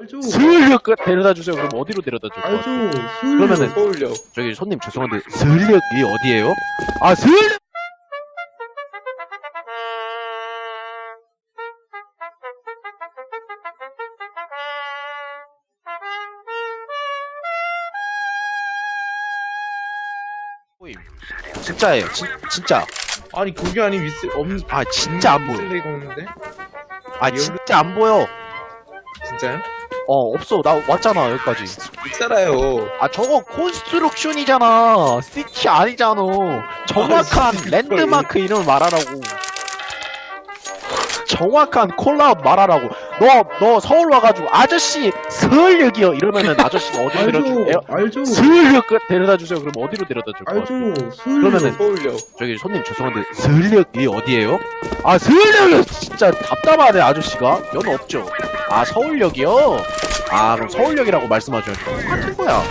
알죠. 그 데려다 주세요. 그럼 어디로 데려다 줄 거예요? 알죠. 그러면은- 서울역. 저기 손님 죄송한데 서울역이 어디예요? 아 보임. 진짜예요. 진, 진짜. 아니 그게 아닌 위스 없. 아 진짜 안 보여. 슬레이가 없는데? 아 진짜 안 보여. 진짜요? 어 없어. 나 왔잖아 여기까지. 있잖아요. 아 저거 콘스트럭션이잖아. 시티 아니잖아. 정확한 아, 랜드마크 이름을 말하라고. 정확한 콜라웃 말하라고. 너 너 서울 와가지고 아저씨 서울역이요 이러면은 아저씨가 어디로 데려줄게요? 알죠. 서울역 그 데려다 주세요. 그럼 어디로 데려다 줄 거예요? 알죠. 그러면은- 서울역. 저기 손님 죄송한데 서울역이 어디예요? 아 서울역이 진짜 답답하네 아저씨가 연 없죠. 아 서울역이요? 아 그럼 서울역이라고 말씀하셔야죠. 똑같은 거야.